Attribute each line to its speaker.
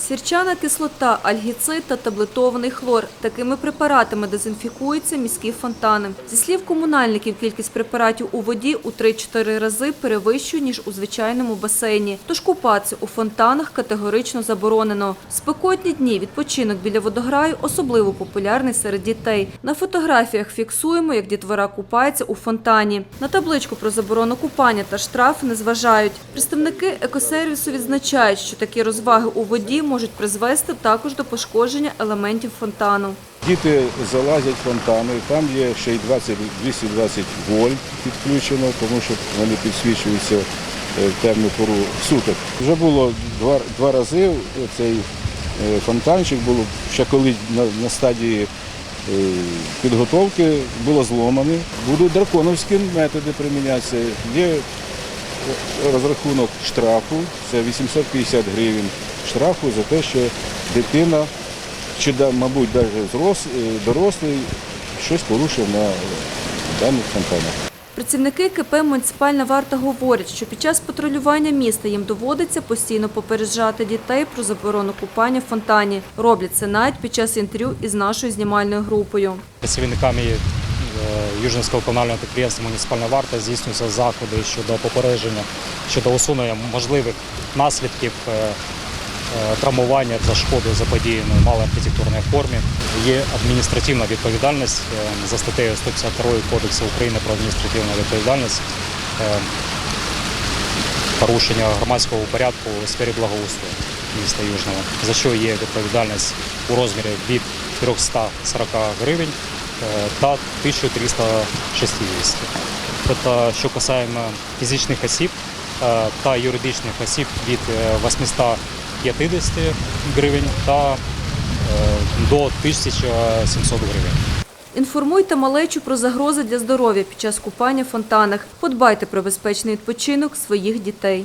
Speaker 1: Сірчана кислота, альгіцид та таблетований хлор. Такими препаратами дезінфікуються міські фонтани. Зі слів комунальників, кількість препаратів у воді у 3-4 рази перевищує, ніж у звичайному басейні. Тож купатися у фонтанах категорично заборонено. Спекотні дні відпочинок біля водограю особливо популярний серед дітей. На фотографіях фіксуємо, як дітвора купається у фонтані. На табличку про заборону купання та штраф не зважають. Представники екосервісу відзначають, що такі розваги у воді можуть призвести також до пошкодження елементів фонтану.
Speaker 2: Діти залазять фонтани, там є ще й 20, 220 вольт підключено, тому що вони підсвічуються е, в темну пору суток. Вже було два, два рази цей е, фонтанчик, було ще коли на, на стадії е, підготовки було зломане. Будуть драконовські методи примінятися. Є розрахунок штрафу, це 850 гривень штрафу за те, що дитина, чи, мабуть, навіть е, дорослий, щось порушив на даних фонтанах.
Speaker 1: Працівники КП «Муніципальна варта» говорять, що під час патрулювання міста їм доводиться постійно попереджати дітей про заборону купання в фонтані. Роблять це навіть під час інтерв'ю із нашою знімальною групою.
Speaker 3: Працівниками е, Южненського комунального підприємства Муніципальна варта здійснюються заходи щодо попередження, щодо усунення можливих наслідків е, Е, травмування та шкоди заподіяної малої архітектурної формі. Є адміністративна відповідальність е, за статтею 152 Кодексу України про адміністративну відповідальність. Е, порушення громадського порядку у сфері благоустрою міста Южного, за що є відповідальність у розмірі від 340 гривень та 1360. Це тобто, що касаємо фізичних осіб та юридичних осіб від 800 гривень. 50 гривень та е, до 1700 гривень.
Speaker 1: Інформуйте малечу про загрози для здоров'я під час купання в фонтанах. Подбайте про безпечний відпочинок своїх дітей.